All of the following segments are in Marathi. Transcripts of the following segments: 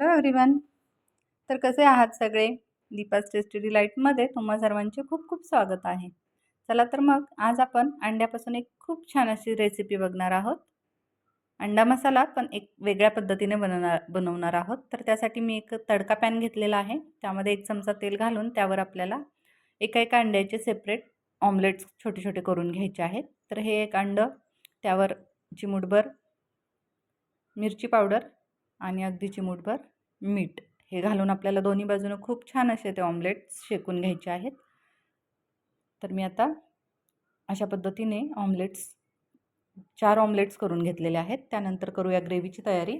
हॅलो एव्हरीवन तर कसे आहात सगळे? दीपास टेस्टी डिलाईटमध्ये तुम्हा सर्वांचे खूप खूप स्वागत आहे. चला तर मग आज आपण अंड्यापासून एक खूप छान अशी रेसिपी बघणार आहोत. अंडा मसाला पण एक वेगळ्या पद्धतीने बनवणार बनवणार आहोत. तर त्यासाठी मी एक तडका पॅन घेतलेला आहे. त्यामध्ये एक चमचा तेल घालून त्यावर आपल्याला एका एका अंड्याचे सेपरेट ऑमलेट्स छोटे छोटे करून घ्यायचे आहेत. तर हे एक अंडं त्यावर चिमुटभर मिरची पावडर आणि अगदी चिमूटभर मीठ. हे घालून आपल्याला दोन्ही बाजूनं खूप छान असे ते ऑमलेट्स शेकून घ्यायचे आहेत. तर मी आता अशा पद्धतीने ऑमलेट्स चार ऑमलेट्स करून घेतलेले आहेत. त्यानंतर करूया ग्रेव्हीची तयारी.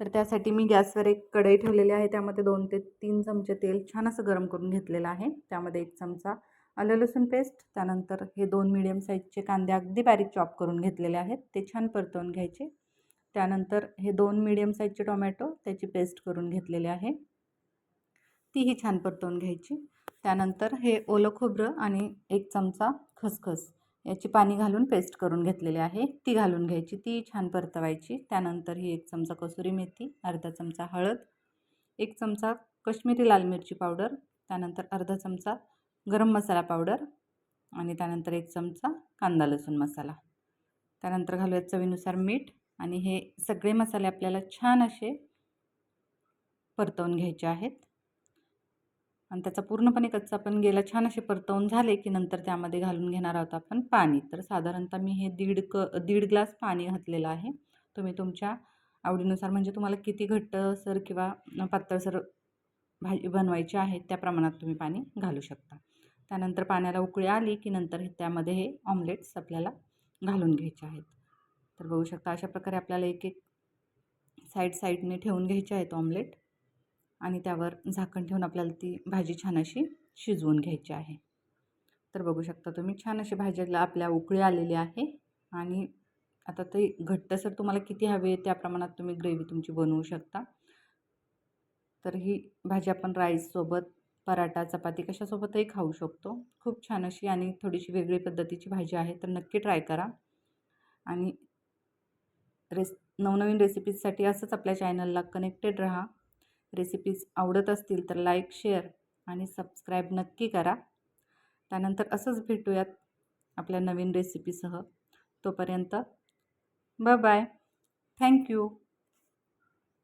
तर त्यासाठी मी गॅसवर एक कढई ठेवलेली आहे. त्यामध्ये दोन ते तीन चमचे तेल छान असं गरम करून घेतलेलं आहे. त्यामध्ये एक चमचा आलं लसूण पेस्ट त्यानंतर हे दोन मिडियम साईजचे कांदे अगदी बारीक चॉप करून घेतलेले आहेत. ते छान परतवून घ्यायचे. त्यानंतर हे दोन मिडियम साईजचे टोमॅटो त्याची पेस्ट करून घेतलेले आहे. तीही छान परतवून घ्यायची. त्यानंतर हे ओलं खोबरं आणि एक चमचा खसखस याची पाणी घालून पेस्ट करून घेतलेली आहे. ती घालून घ्यायची ती छान परतवायची. त्यानंतर ही एक चमचा कसुरी मेथी अर्धा चमचा हळद एक चमचा कश्मीरी लाल मिरची पावडर त्यानंतर अर्धा चमचा गरम मसाला पावडर आणि त्यानंतर एक चमचा कांदा लसूण मसाला. त्यानंतर घालूयात चवीनुसार मीठ आणि हे सगळे मसाले आपल्याला छान असे परतवून घ्यायचे आहेत. आणि त्याचा पूर्णपणे कच्चा पण गेला छान असे परतवून झाले की नंतर त्यामध्ये घालून घेणार आहोत आपण पाणी. तर साधारणतः मी हे दीड क दीड ग्लास पाणी घातलेलं आहे. तुम्ही तुमच्या आवडीनुसार म्हणजे तुम्हाला किती घट्टसर किंवा पातळसर भाजी बनवायची आहे त्या प्रमाणात तुम्ही पाणी घालू शकता. त्यानंतर पाण्याला उकळी आली की नंतर हे त्यामध्ये हे ऑमलेट्स आपल्याला घालून घ्यायचे आहेत. तर बघू शकता अशा प्रकारे आपल्याला एक एक साईड साईडने ठेवून घ्यायचे आहेत ऑमलेट. आणि त्यावर झाकण ठेवून आपल्याला ती भाजी छान अशी शिजवून घ्यायची आहे. तर बघू शकता तुम्ही छान अशी भाजीला आपल्या उकळी आलेली आहे. आणि आता ते घट्टसर तुम्हाला किती हवे त्या प्रमाणात तुम्ही ग्रेव्ही तुमची बनवू शकता. तर ही भाजी आपण राईससोबत पराठा चपाती कशासोबतही खाऊ शकतो. खूप छान अशी आणि थोडीशी वेगळी पद्धतीची भाजी आहे तर नक्की ट्राय करा. आणि रेस नवनवीन रेसिपीजसाठी असंच आपल्या चॅनलला कनेक्टेड राहा. रेसिपीज आवडत असतील तर लाईक शेअर आणि सबस्क्राईब नक्की करा. त्यानंतर असंच भेटूयात आपल्या नवीन रेसिपीसह. तोपर्यंत बाय बाय. थँक्यू